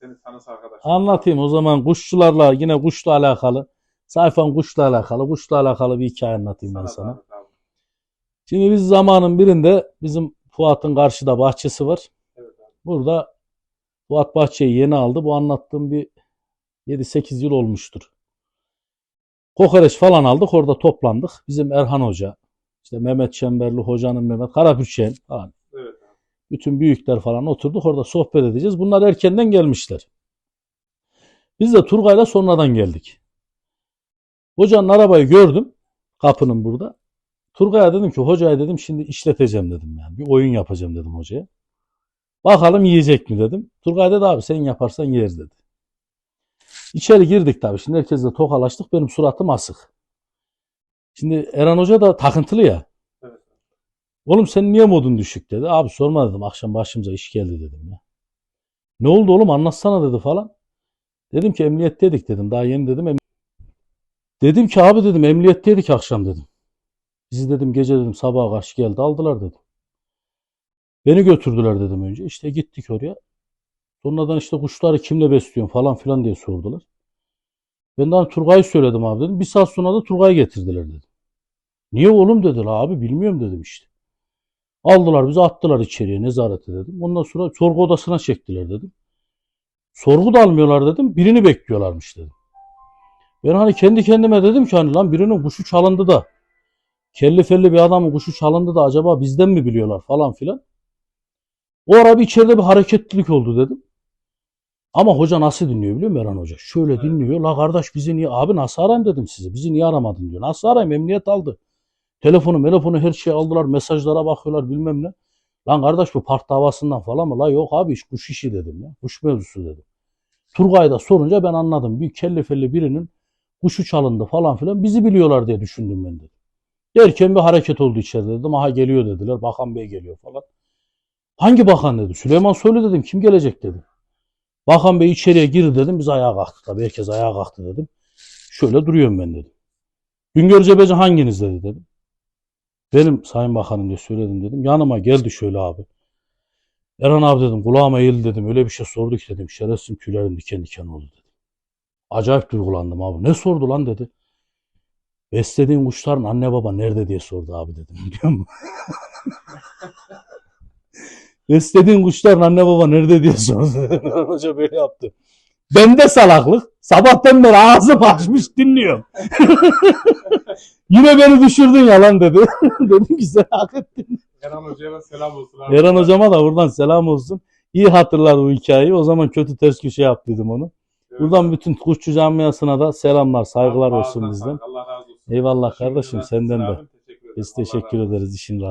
Seni tanısı arkadaş. Anlatayım o zaman kuşçularla yine kuşla alakalı. Sayfam kuşla alakalı. Kuşla alakalı bir hikaye anlatayım ben sana. abi. Şimdi biz zamanın birinde bizim Fuat'ın karşıda bahçesi var. Evet abi. Burada Fuat bahçeyi yeni aldı. Bu anlattığım bir 7-8 yıl olmuştur. Kokoreç falan aldık. Orada toplandık. Bizim Erhan Hoca, işte Mehmet Çemberli Hoca'nın Mehmet Karapürçen falan. Bütün büyükler falan oturduk. Orada sohbet edeceğiz. Bunlar erkenden gelmişler. Biz de Turgay'la sonradan geldik. Hocanın arabayı gördüm. Kapının burada. Turgay'a dedim ki hocaya dedim şimdi işleteceğim dedim yani. Bir oyun yapacağım dedim hocaya. Bakalım yiyecek mi dedim. Turgay dedi abi sen yaparsan yeriz dedi. İçeri girdik tabii. Şimdi herkesle tokalaştık. Benim suratım asık. Şimdi Eren Hoca da takıntılı ya. Oğlum senin niye modun düşük dedi. Abi sorma dedim. Akşam başımıza iş geldi dedim ya. Ne oldu oğlum anlatsana dedi falan. Dedim ki emniyetteydik dedim. Daha yeni dedim. em- Dedim ki abi dedim emniyetteydik akşam dedim. Bizi dedim gece dedim sabaha karşı geldi aldılar dedim. Beni götürdüler dedim önce. İşte gittik oraya. Sonradan işte kuşları kimle besliyorsun falan filan diye sordular. Ben de hani Turgay'ı söyledim abi dedim. Bir saat sonra da Turgay'ı getirdiler dedim. Niye oğlum dediler abi bilmiyorum dedim işte. Aldılar bizi attılar içeriye nezarete dedim. Ondan sonra sorgu odasına çektiler dedim. Sorgu da almıyorlar dedim. Birini bekliyorlarmış dedim. Ben hani kendi kendime dedim ki hani lan birinin kuşu çalındı da kelli felli bir adamın kuşu çalındı da acaba bizden mi biliyorlar falan filan. O ara bir içeride bir hareketlilik oldu dedim. Ama hoca nasıl dinliyor biliyor musun Eren Hoca? Şöyle Evet. dinliyor. La kardeş bizi niye? Abi nasıl arayayım dedim size. Bizi niye aramadın diyor. Nasıl arayayım? Emniyet aldı. Telefonu, telefonu her şeyi aldılar. Mesajlara bakıyorlar bilmem ne. Lan kardeş bu park davasından falan mı? La yok abi iş kuş işi dedim ya. Kuş mevzusu dedim. Turgay'da sorunca ben anladım. Bir kelli felli birinin kuşu çalındı falan filan. Bizi biliyorlar diye düşündüm ben dedim. Derken bir hareket oldu içeride dedim. Aha geliyor dediler. Bakan Bey geliyor falan. Hangi bakan dedi. Süleyman Soylu dedim. Kim gelecek dedim. Bakan Bey içeriye girdi dedim. Biz ayağa kalktık tabii. Herkes ayağa kalktı dedim. Şöyle duruyorum ben dedim. Güngör Cebeci hanginiz dedi dedim. Benim Sayın Bakanım diye söyledim dedim. Yanıma geldi şöyle abi. Eren abi dedim kulağıma eğildi dedim. Öyle bir şey sordu ki dedim. Şerefsizim tüylerim diken diken oldu dedim. Acayip duygulandım abi. Ne sordu lan dedi. Beslediğin kuşların anne baba nerede diye sordu abi dedim. Biliyor musun? Beslediğin kuşların anne baba nerede diye sordu. Eren Hoca böyle yaptı. Bende salaklık. Sabahtan beri ağzım açmış dinliyorum. Yine beni düşürdün yalan dedi. Dedim ki sen hak ettin. Eren Hoca'ya selam olsun abi. Eren hocama da buradan selam olsun. İyi hatırlar bu hikayeyi. O zaman kötü ters köşe yaptıydım onu. Evet. Buradan bütün kuşçu camiasına da selamlar, saygılar Abi, olsun bizden. Allah razı olsun. Eyvallah kardeşim senden de. Biz teşekkür ederiz işin rahat.